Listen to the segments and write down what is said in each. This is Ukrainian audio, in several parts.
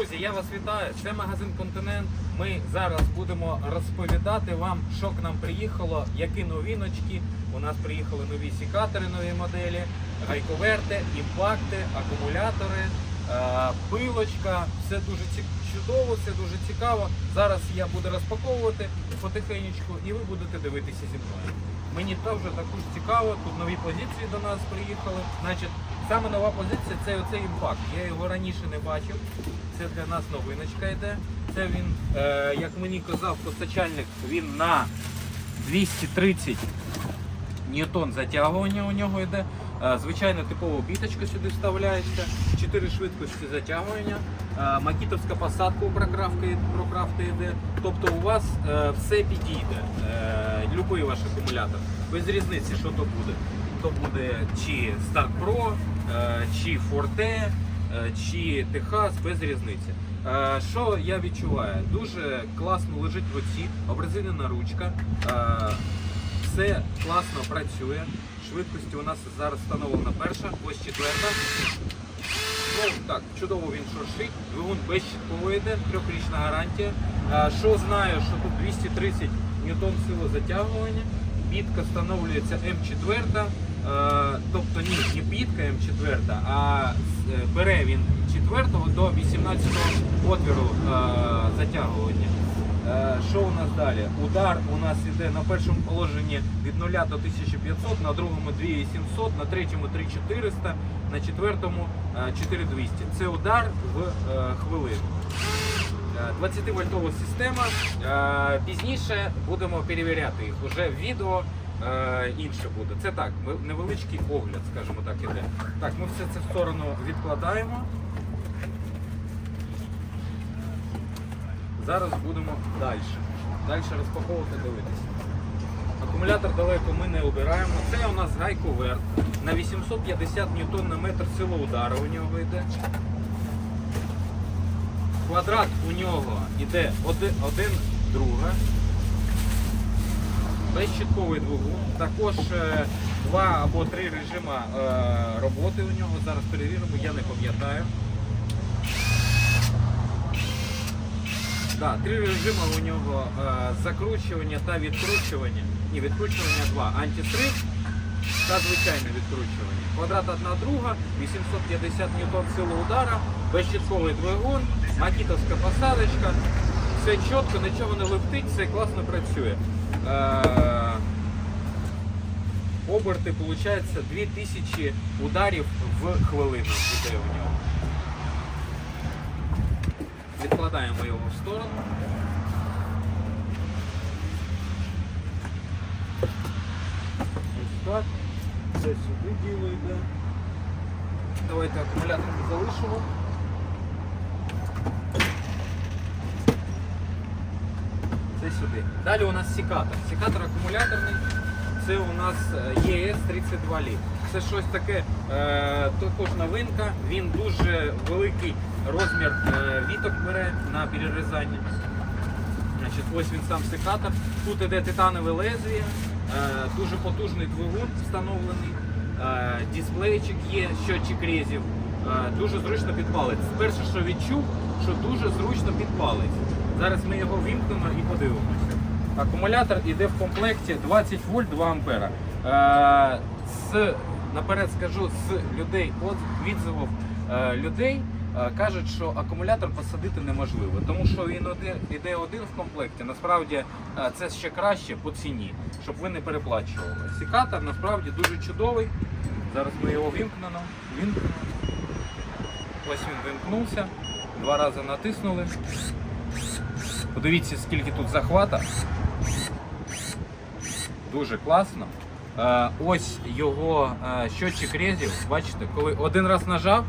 Друзі, я вас вітаю. Це магазин Континент. Ми зараз будемо розповідати вам, що к нам приїхало, які новиночки. У нас приїхали нові сікатори, нові моделі, гайковерти, імпакти, акумулятори, е, пилочка. Все дуже чудово, все дуже цікаво. Зараз я буду розпаковувати потихенечку, і ви будете дивитися зі мною. Мені теж також цікаво, тут нові позиції до нас приїхали. Значить, саме нова позиція це оцей імпакт. Я його раніше не бачив. Це для нас новиночка йде. Це він, е, як мені казав постачальник, він на 230 ньютон затягування у нього йде. Е, Звичайно, типова біточка сюди вставляється, 4 швидкості затягування, е, макітовська посадка у прокрафки, прокрафти йде. Тобто у вас е, все підійде, е, будь-який ваш акумулятор. Без різниці, що то буде. То буде чи Stark Pro, е, чи Forte, е, чи Техас, без різниці. Е, Що я відчуваю? Дуже класно лежить в руці, обрезинена ручка. Все класно працює. Швидкості у нас зараз встановлена перша, ось четверта. Ну так, чудово він шуршить. Двигун безщитковий йде, трьохрічна гарантія. Що знаю, що тут 230 ньютон сили затягування. Бітка встановлюється М4. Е, тобто ні, не бітка М4, а е, бере він 4 до 18 отвіру е, затягування. Що у нас далі? Удар у нас іде на першому положенні від 0 до 1500, на другому 2700, на третьому 3400, на четвертому е, 4200. Це удар в хвилину. Е, 20-вольтова система. Пізніше будемо перевіряти їх. Уже в відео інше буде. Це так, невеличкий огляд, скажімо так, іде. Так, ми все це в сторону відкладаємо. Зараз будемо далі. Далі розпаковувати, дивитися. Акумулятор далеко ми не обираємо. Це у нас гайковер на 850 ньютон на метр сила удару у нього йде. Квадрат у нього йде один друга. Безщитковий двигун. Також е, два або три режима е, роботи у нього. Зараз перевіримо, я не пам'ятаю. Да, три режими у нього е, закручування та відкручування. Ні, відкручування два. Антистриф та звичайне відкручування. Квадрат одна друга, 850 ньютон сили удара, безщитковий двигун, макітовська посадочка. Все чітко, нічого не летить, все класно працює. Е, оберти, виходить, 2000 ударів в хвилину іде у нього. Відкладаємо його в сторону. Ось так. Це сюди діло йде. Давайте акумулятор залишимо. Сюди. Далі у нас секатор. Секатор акумуляторний. Це у нас е, ЄС 32 літ. Це щось таке, е, також новинка. Він дуже великий розмір е, віток бере на перерізання. Значить, ось він сам секатор. Тут іде титанове лезвіє, дуже потужний двигун встановлений, дисплейчик є, щотчик резів. Е, дуже зручно під. Перше, що відчув, що дуже зручно під палець. Зараз ми його вімкнемо і подивимося. Акумулятор йде в комплекті 20 вольт 2 ампера. Е, з, наперед скажу, з людей, відзивів е, людей е, кажуть, що акумулятор посадити неможливо, тому що він один, іде один в комплекті. Насправді це ще краще по ціні, щоб ви не переплачували. Сікатор насправді дуже чудовий. Зараз ми його вімкнемо. Вімкнемо. Ось він вимкнувся. Два рази натиснули. Подивіться, скільки тут захвата. Дуже класно. Е, ось його е, щотчик резів. Бачите, коли один раз нажав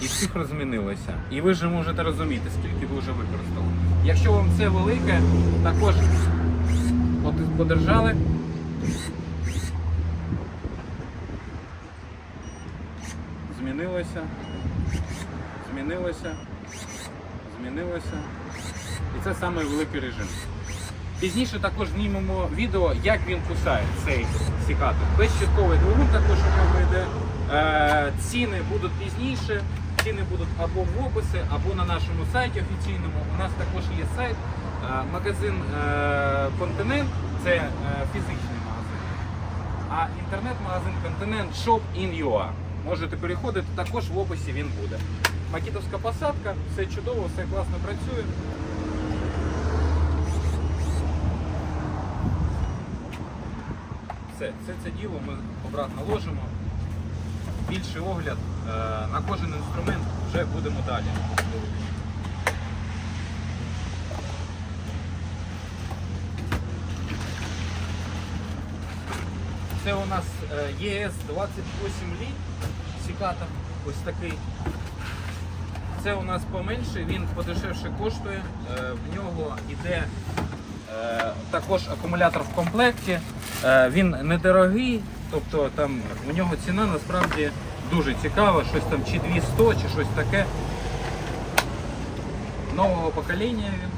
і цифра змінилася. І ви вже можете розуміти, скільки ви вже використали. Якщо вам це велике, також от подержали. Змінилося. Змінилося. Змінилося. І це саме великий режим. Пізніше також знімемо відео, як він кусає цей сікатор. Безщитковий двигун також у нього йде. Е, ціни будуть пізніше. ціни будуть або в описі, або на нашому сайті офіційному. У нас також є сайт, е, магазин е, Континент, це фізичний магазин. А інтернет-магазин Континент Shop in UA. Можете переходити, також в описі він буде. Макітовська посадка, все чудово, все класно працює. Все, все це діло ми обратно ложимо. Більший огляд е, на кожен інструмент вже будемо далі. Це у нас е, ЄС 28 лі сікатор, ось такий. Це у нас поменше, він подешевше коштує. Е, В нього йде також акумулятор в комплекті. Е, Він недорогий, тобто там у нього ціна насправді дуже цікава, щось там чи 200, чи щось таке. Нового покоління він.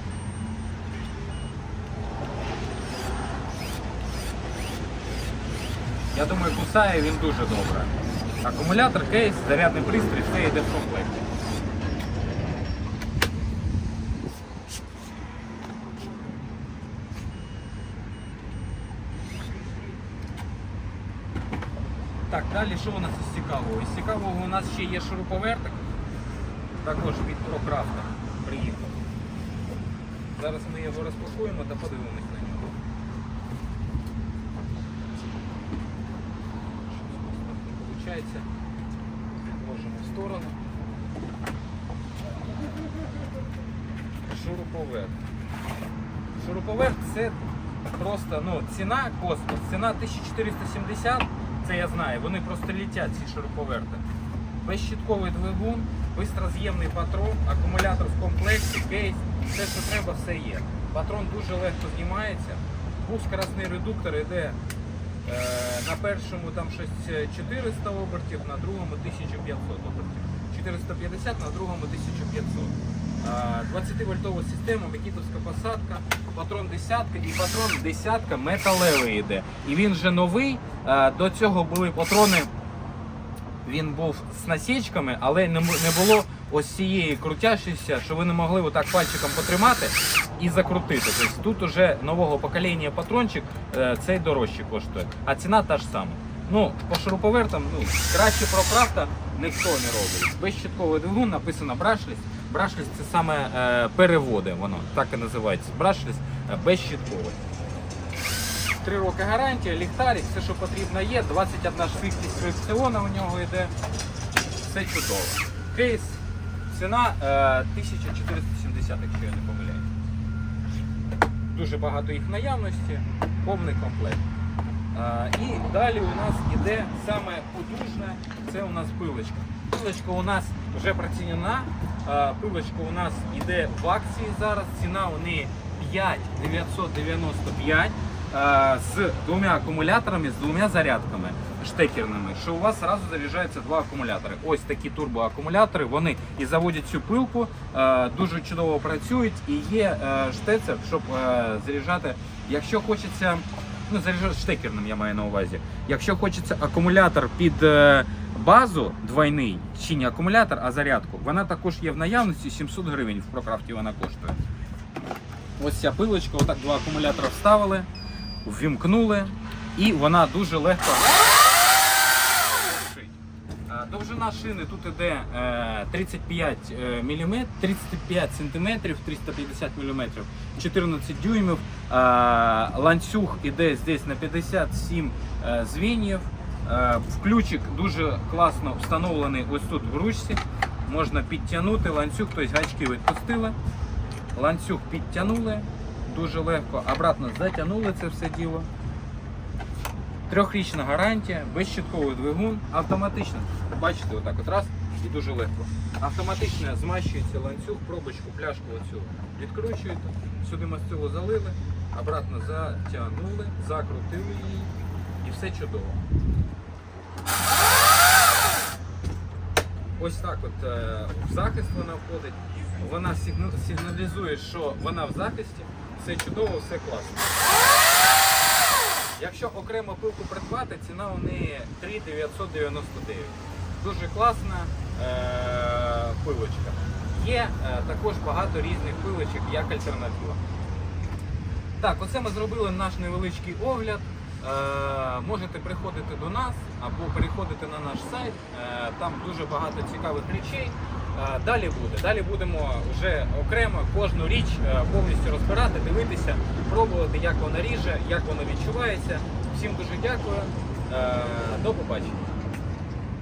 Я думаю, кусає він дуже добре. Акумулятор, кейс, зарядний пристрій, все йде в комплекті. Далі що у нас із цікавого? Із цікавого у нас ще є шуруповертик. Також від ProCraft приїхав. Зараз ми його розпакуємо та подивимось на нього. Виходить. Ложимо в сторону. Шуруповерт. Шуруповерт це просто ну, ціна космос, ціна 1470, це я знаю, вони просто літять ці шуруповерти. Безщітковий двигун, бистроз'ємний патрон, акумулятор в комплекті, кейс, все, що треба, все є. Патрон дуже легко знімається. Двускоростний редуктор йде е, на першому там щось 400 обертів, на другому 1500 обертів. 450, на другому 1500. 20-вольтова система, Микітовська посадка, патрон десятка і патрон десятка металевий йде. І він вже новий. До цього були патрони. Він був з насічками, але не було ось цієї крутящості, що ви не могли отак пальчиком потримати і закрутити. Тобто тут уже нового покоління патрончик е, цей дорожче коштує, а ціна та ж сама. Ну, по шуруповертам, ну, краще про крафта ніхто не робить. Безщитковий двигун написано брашліс. Брашліс це саме е, переводи, воно так і називається. Брашліс е, безщитковий. Три роки гарантія, ліхтарик, все, що потрібно є. 21 швидкість фрикціона у нього йде. Все чудово. Кейс, ціна е, 1470, якщо я не помиляюсь. Дуже багато їх наявності, повний комплект. І далі у нас іде саме потужне, це у нас пилочка. Пилочка у нас вже працінена. Пилочка у нас іде в акції зараз. Ціна у неї 5995 е, з двома акумуляторами, з двома зарядками штекерними, що у вас одразу заряджаються два акумулятори. Ось такі турбоакумулятори. Вони і заводять цю пилку, дуже чудово працюють і є е, штецер, щоб е, заряджати. Якщо хочеться, ну заряджати штекерним, я маю на увазі. Якщо хочеться акумулятор під е, базу двойний, чи не акумулятор, а зарядку, вона також є в наявності 700 гривень в прокрафті вона коштує. Ось ця пилочка, отак два акумулятора вставили, ввімкнули, і вона дуже легко. Довжина шини тут іде е, 35 мм, 35 см, 350 мм, 14 дюймів. Е, Ланцюг іде здесь на 57 е, звеньев. Е, Включик дуже класно встановлений ось тут в ручці. Можна підтягнути ланцюг, тобто гачки відпустили. Ланцюг підтягнули дуже легко, обратно затягнули це все діло. Трьохрічна гарантія, безщитковий двигун, автоматично. Бачите, отак от раз і дуже легко. Автоматично змащується ланцюг, пробочку, пляшку оцю відкручуєте, сюди мастило залили, обратно затягнули, закрутили її і все чудово. Ось так от е, в захист вона входить. Вона сигналізує, що вона в захисті. Все чудово, все класно. Якщо окремо пилку придбати, ціна у неї 3 999. Дуже класна. Е, пилочками. Є е, також багато різних пилочок як альтернатива. Так, оце ми зробили наш невеличкий огляд. Е, можете приходити до нас або переходити на наш сайт. Е, там дуже багато цікавих речей. Далі буде. Далі будемо вже окремо кожну річ е, повністю розбирати, дивитися, пробувати, як вона ріже, як воно відчувається. Всім дуже дякую. Е, до побачення.